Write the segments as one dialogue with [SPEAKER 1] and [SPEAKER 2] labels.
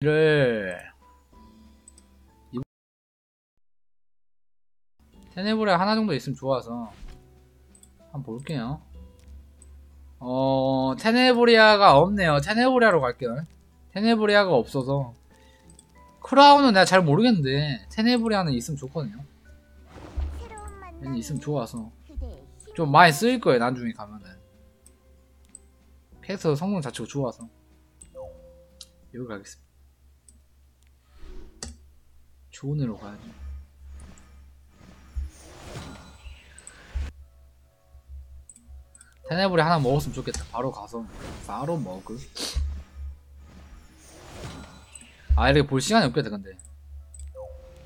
[SPEAKER 1] 를 테네브레 하나 정도 있으면 좋아서 한번 볼게요. 어 테네브리아가 없네요. 테네브리아로 갈게요. 테네브리아가 없어서 크라운은 내가 잘 모르겠는데 테네브리아는 있으면 좋거든요. 얘는 있으면 좋아서 좀 많이 쓰일 거예요. 나중에 가면은 캐릭터 성능 자체가 좋아서 여기 가겠습니다. 좋은 애로 가야지. 테네블이 하나 먹었으면 좋겠다. 바로 가서 바로 먹을. 아 이렇게 볼 시간이 없겠다 근데.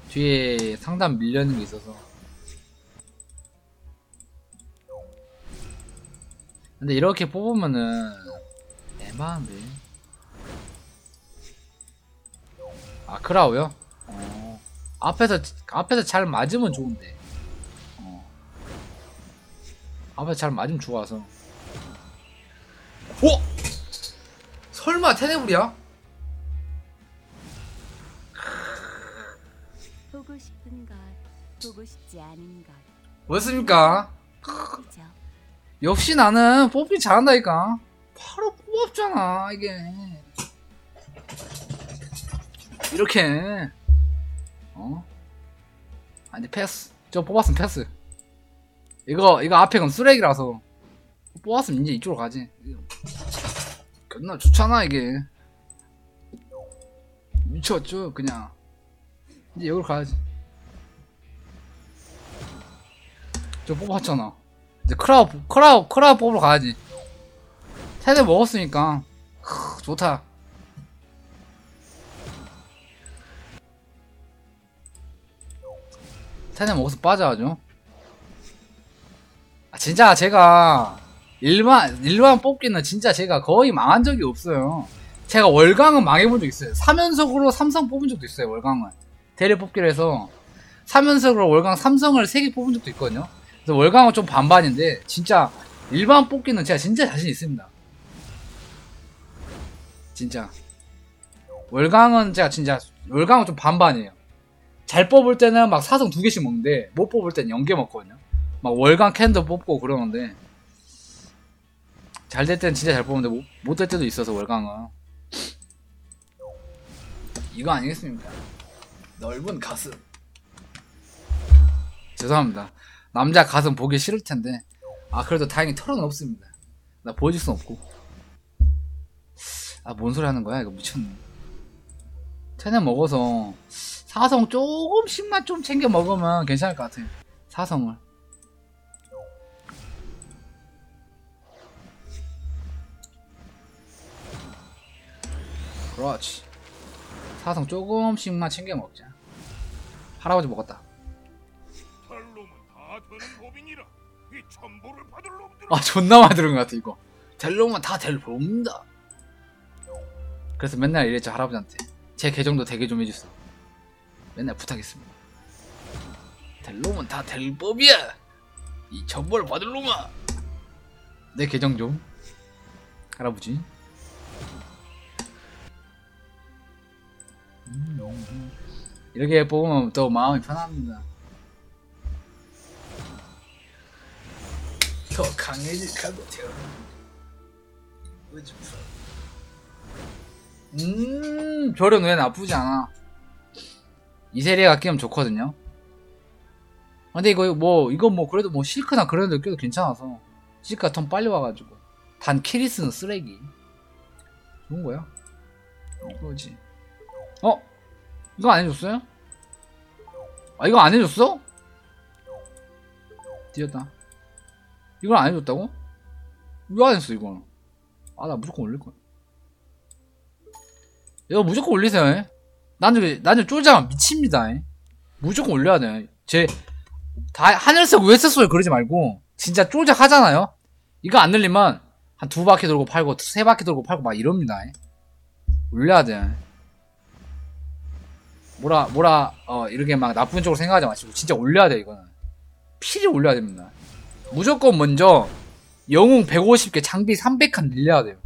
[SPEAKER 1] 뒤에 상단 밀려있는 게 있어서. 근데 이렇게 뽑으면은 애매한데. 아 크라우요? 어. 앞에서 앞에서 잘 맞으면 좋은데. 어. 앞에서 잘 맞으면 좋아서. 오! 설마 테네블이야?
[SPEAKER 2] 보고 싶은 것, 보고 싶지 않은 것.
[SPEAKER 1] 뭐였습니까?
[SPEAKER 2] 그죠?
[SPEAKER 1] 역시 나는 뽑기 잘한다니까. 바로 뽑았잖아 이게. 이렇게. 어? 아니 패스. 저 뽑았으면 패스. 이거 이거 앞에 건 쓰레기라서 뽑았으면 이제 이쪽으로 가지. 끝나 좋잖아 이게. 미쳤죠 그냥. 이제 여기로 가야지. 저 뽑았잖아. 이제 크라우 크라우 크라우 뽑으러 가야지. 세대 먹었으니까 크, 좋다. 세대 먹어서 빠져야죠. 아, 진짜 제가 일반 일반 뽑기는 진짜 제가 거의 망한 적이 없어요. 제가 월강은 망해본 적 있어요. 3연속으로 삼성 뽑은 적도 있어요. 월강은 대리 뽑기를 해서 3연속으로 월강 삼성을 3개 뽑은 적도 있거든요. 그래서 월강은 좀 반반인데 진짜 일반 뽑기는 제가 진짜 자신 있습니다. 진짜 월강은 제가 진짜 월강은 좀 반반이에요. 잘 뽑을 때는 막 사성 두 개씩 먹는데 못 뽑을 때는 0개 먹거든요. 막 월강 캔도 뽑고 그러는데 잘될 때는 진짜 잘 뽑는데 못 될 때도 있어서 월강은 이거 아니겠습니까? 넓은 가슴 죄송합니다. 남자 가슴 보기 싫을 텐데 아 그래도 다행히 털은 없습니다. 나 보여줄 순 없고 아 뭔 소리 하는 거야 이거 미쳤네. 테넷 먹어서 사성 조금씩만 좀 챙겨 먹으면 괜찮을 것 같아. 사성을. 그렇지. 사성 조금씩만 챙겨 먹자. 할아버지 먹었다. 아 존나 많이 들은 것 같아 이거 될 놈은 다될 법니다 그래서 맨날 이랬죠 할아버지한테 제 계정도 되게 좀 해주세요 맨날 부탁했습니다. 될 놈은 다 될 법이야! 이 천벌 받을 놈아! 내 계정 좀. 할아버지. 음, 이렇게 뽑으면 또 마음이 편합니다. 더 강해질 것 같아요. 음, 별은 왜 나쁘지 않아. 이 세리가 끼면 좋거든요. 근데 이거 뭐, 이거 뭐, 그래도 뭐, 실크나 그런 데 껴도 괜찮아서. 실크가 좀 빨리 와가지고. 단 키리스는 쓰레기. 좋은 거야. 이거지. 어? 이거 안 해줬어요? 아, 이거 안 해줬어? 뒤졌다. 이걸 안 해줬다고? 왜 안 했어 이거는? 아나 무조건 올릴 거야. 이거 무조건 올리세요. 에? 나는 나는 쫄자면 미칩니다. 에? 무조건 올려야 돼. 제 다 하늘색 웨스소리 그러지 말고 진짜 쫄자 하잖아요. 이거 안 늘리면 한 두 바퀴 돌고 팔고 세 바퀴 돌고 팔고 막 이럽니다. 에? 올려야 돼. 뭐라 뭐라 어 이렇게 막 나쁜 쪽으로 생각하지 마시고 진짜 올려야 돼 이거는 필히 올려야 됩니다. 무조건 먼저 영웅 150개 장비 300칸 늘려야 돼요.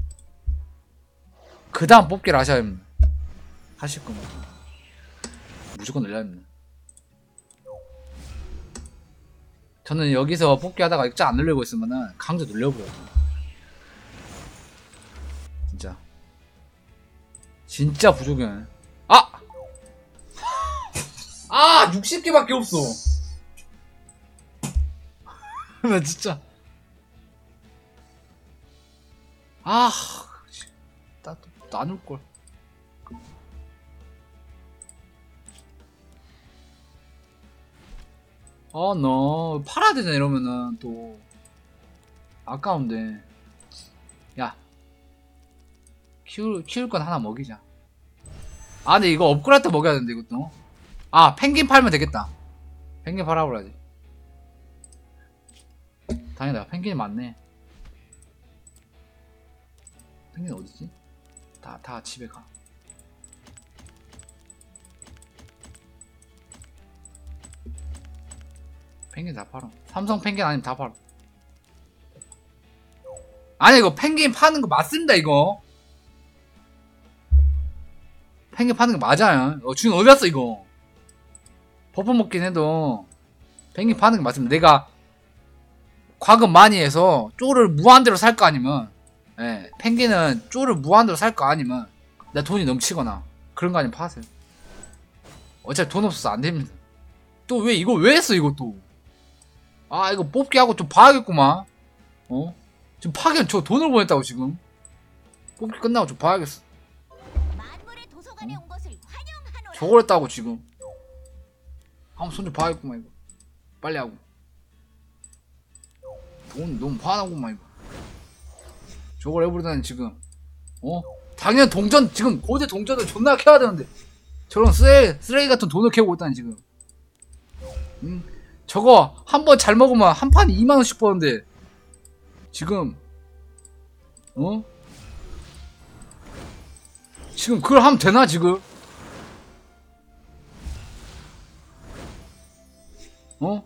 [SPEAKER 1] 그 다음 뽑기를 하셔야 됩니다. 하실 거면 무조건 늘려야 됩니다. 저는 여기서 뽑기 하다가 액자 안 늘리고 있으면은 강제 늘려버려요. 진짜. 진짜 부족해. 아! 아! 60개밖에 없어! 나 진짜. 아, 나, 나눌걸. 아, 너, 팔아야 되잖아, 이러면은, 또. 아까운데. 야. 키울, 키울 건 하나 먹이자. 아, 근데 이거 업그레이드 때 먹여야 되는데, 이것도. 아, 펭귄 팔면 되겠다. 펭귄 팔아보라지. 다행이다, 펭귄이 많네. 펭귄 어디지? 다, 다 집에 가. 펭귄 다 팔아. 삼성 펭귄 아니면 다 팔아. 아니, 이거 펭귄 파는 거 맞습니다, 이거. 펭귄 파는 거 맞아요. 어, 주인 어디 갔어, 이거? 버퍼 먹긴 해도, 펭귄 파는 거 맞습니다. 내가 과금 많이 해서 쪼를 무한대로 살 거 아니면, 예, 펭귄은 쪼를 무한대로 살 거 아니면, 내 돈이 넘치거나, 그런 거 아니면 파세요. 어차피 돈 없어서 안 됩니다. 또 왜, 이거 왜 했어, 또? 아, 이거 뽑기 하고 좀 봐야겠구만. 어? 지금 파견 저 돈을 보냈다고, 지금. 뽑기 끝나고 좀 봐야겠어.
[SPEAKER 2] 만물의 도서관에 온 것을 환영하노라.
[SPEAKER 1] 저걸 했다고, 지금. 한번 손 좀 봐야겠구만, 이거. 빨리 하고. 돈 너무 화나구만, 이거. 저걸 해버리다니, 지금. 어? 당연히 동전, 지금 고대 동전을 존나 캐야 되는데. 저런 쓰레, 쓰레기 같은 돈을 캐고 있다니, 지금. 응? 저거 한 번 잘 먹으면 한 판에 2만원씩 버는데. 지금, 어? 지금 그걸 하면 되나, 지금? 어?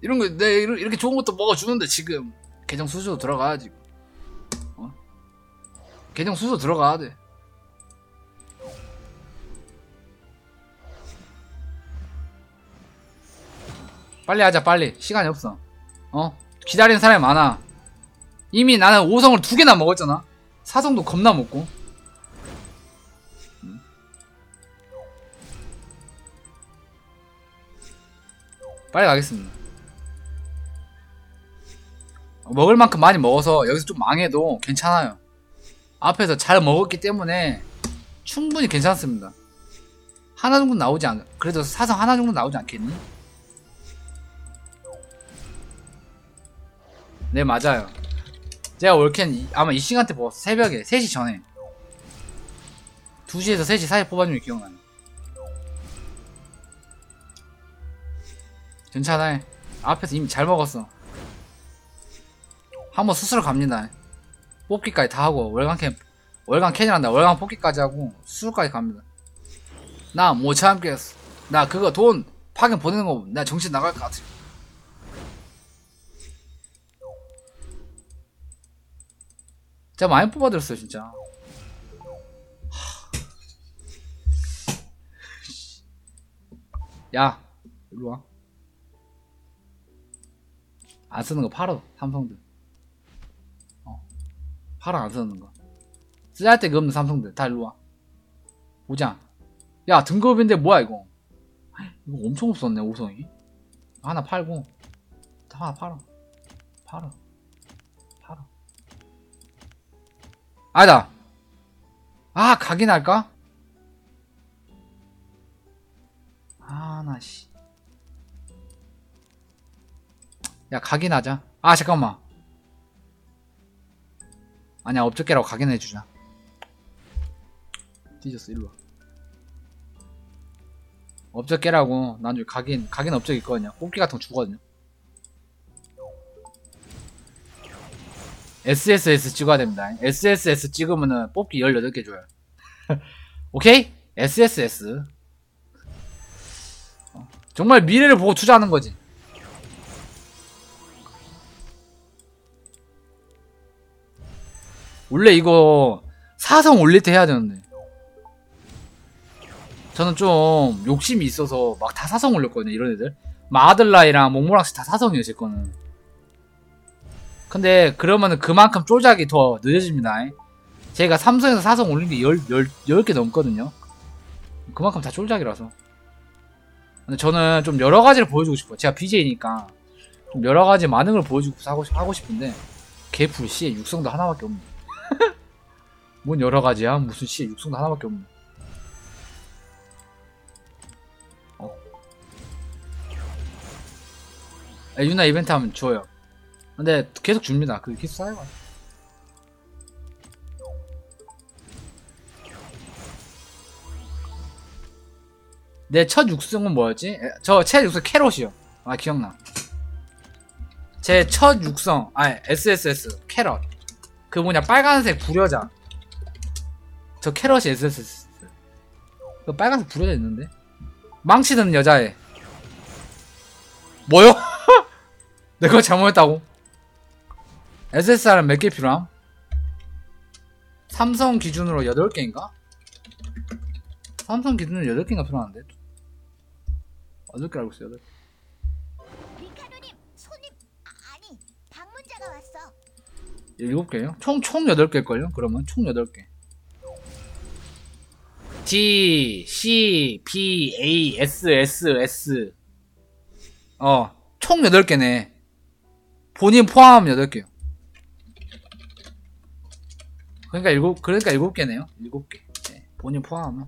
[SPEAKER 1] 이런 거, 내 이렇게 좋은 것도 먹어주는데, 지금. 계정 수수로 들어가야, 지금. 어? 계정 수수로 들어가야 돼. 빨리 하자, 빨리. 시간이 없어. 어? 기다리는 사람이 많아. 이미 나는 5성을 두 개나 먹었잖아. 4성도 겁나 먹고. 음. 빨리 가겠습니다. 먹을 만큼 많이 먹어서 여기서 좀 망해도 괜찮아요. 앞에서 잘 먹었기 때문에 충분히 괜찮습니다. 하나 정도 나오지 않, 그래도 사성 하나 정도 나오지 않겠니? 네, 맞아요. 제가 올캔 이- 아마 이 시간대 뽑았어. 새벽에, 3시 전에. 2시에서 3시 사이에 뽑아주면 기억나요. 괜찮아. 앞에서 이미 잘 먹었어. 한번 수술 갑니다. 뽑기까지 다 하고, 월간 캠, 월간 캔이란다. 월간 뽑기까지 하고, 수술까지 갑니다. 나 못 참겠어. 나 그거 돈 파견 보내는 거, 나 정신 나갈 것 같아. 진짜 많이 뽑아들었어요, 진짜. 야, 일로 와. 안 쓰는 거 팔어, 삼성들. 어. 팔어, 안 쓰는 거. 쓰잘데가 없는 삼성들, 다 일로 와. 보자. 야, 등급인데 뭐야, 이거. 이거 엄청 없었네, 5성이. 하나 팔고, 하나 팔어. 팔어. 아니다. 아, 각인 할까? 아, 나, 씨. 야, 각인하자. 아, 잠깐만. 아니야, 업적계라고 각인해 주자. 뒤졌어, 일로 와. 업적계라고, 나중에 각인, 각인 업적 있거든요. 뽑기 같은 거 주거든요. SSS 찍어야 됩니다. SSS 찍으면은 뽑기 18개 줘요. 오케이? SSS. 어, 정말 미래를 보고 투자하는 거지. 원래 이거 사성 올릴 때 해야 되는데. 저는 좀 욕심이 있어서 막 다 사성 올렸거든요 이런 애들 마들라이랑 몽모랑씨 다 사성이에요 제 거는 근데 그러면은 그만큼 쪼작이 더 늦어집니다. 제가 삼성에서 사성 올린 게 10, 10, 10 개 넘거든요. 그만큼 다 쫄작이라서. 근데 저는 좀 여러 가지를 보여주고 싶어요. 제가 BJ니까. 좀 여러 가지 많은 걸 보여주고 싶- 하고 싶은데 개풀 씨의 육성도 하나밖에 없네. 뭔 여러 가지야? 무슨 씨의 육성도 하나밖에 없네. 어. 아, 유나 이벤트 하면 줘요 근데 계속 줍니다 그 계속 쌓여가 내첫 육성은 뭐였지? 저첫 육성 캐롯이요. 아 기억나. 제 첫 육성, 아 SSS 캐럿. 그 뭐냐 빨간색 불여자. 저 캐럿이 SSS. 그 빨간색 불여자 있는데. 망치 드는 여자애. 뭐요? 내가 잘못했다고? SSR은 몇 개 필요함? 삼성 기준으로 8개인가? 삼성 기준으로 8개인가 필요한데? 8개 알고 있어요, 8개.
[SPEAKER 3] 리카노님 손님 아니 방문자가 왔어.
[SPEAKER 1] 7개요? 총, 총 8개일걸요? 그러면 총 8개. D, C, B, A, S, S, S. 어, 총 8개네. 본인 포함 8개요. 그러니까 7, 그러니까 7개네요. 7개. 네, 본인 포함하면.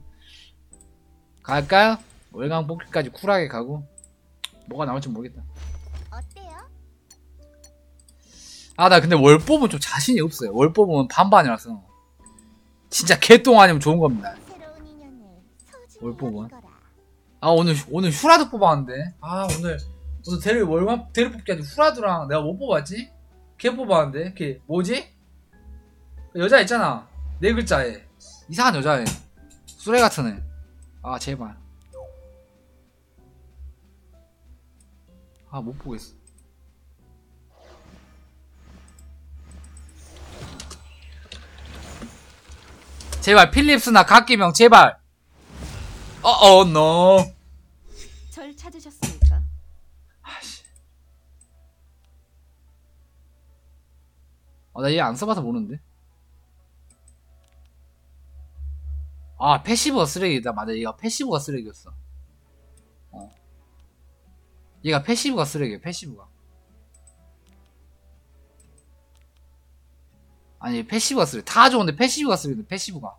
[SPEAKER 1] 갈까요? 월강 뽑기까지 쿨하게 가고. 뭐가 나올지 모르겠다.
[SPEAKER 3] 어때요?
[SPEAKER 1] 아, 나 근데 월 뽑은 좀 자신이 없어요. 월 뽑으면 반반이라서. 진짜 개똥 아니면 좋은 겁니다.
[SPEAKER 3] 새로운 인연을 소중히
[SPEAKER 1] 뭘 뽑아?
[SPEAKER 3] 여기거라.
[SPEAKER 1] 아, 오늘, 오늘 휴라도 뽑았는데. 아, 오늘, 오늘 대리 월간, 대리 뽑기 아니 후라드랑 내가 뭐 뽑았지? 걔 뽑았는데. 걔, 뭐지? 그 여자 있잖아. 네 글자에. 이상한 여자애. 수레 같은 애. 아, 제발. 아, 못 보겠어. 제발, 필립스나 각기명, 제발! 어어, 노.
[SPEAKER 2] 절 찾으셨습니까?
[SPEAKER 1] 아, 나 얘 안 써봐서 모르는데. 아, 패시브가 쓰레기다. 맞아, 얘가 패시브가 쓰레기였어. 어. 얘가 패시브가 쓰레기야, 패시브가. 아니, 패시브가 쓰레기. 다 좋은데 패시브가 쓰레기인데, 패시브가.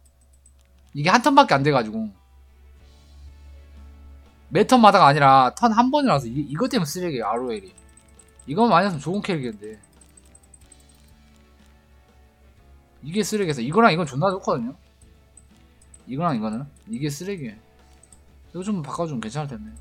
[SPEAKER 1] 이게 한 턴밖에 안 돼가지고. 매 턴마다가 아니라 턴 한 번이라서 이, 이것 때문에 쓰레기야, ROL이. 이거만 아니었으면 좋은 캐릭인데. 이게 쓰레기에서 이거랑 이건 존나 좋거든요. 이거랑 이거는 이게 쓰레기예요. 이거 좀 바꿔주면 괜찮을 텐데.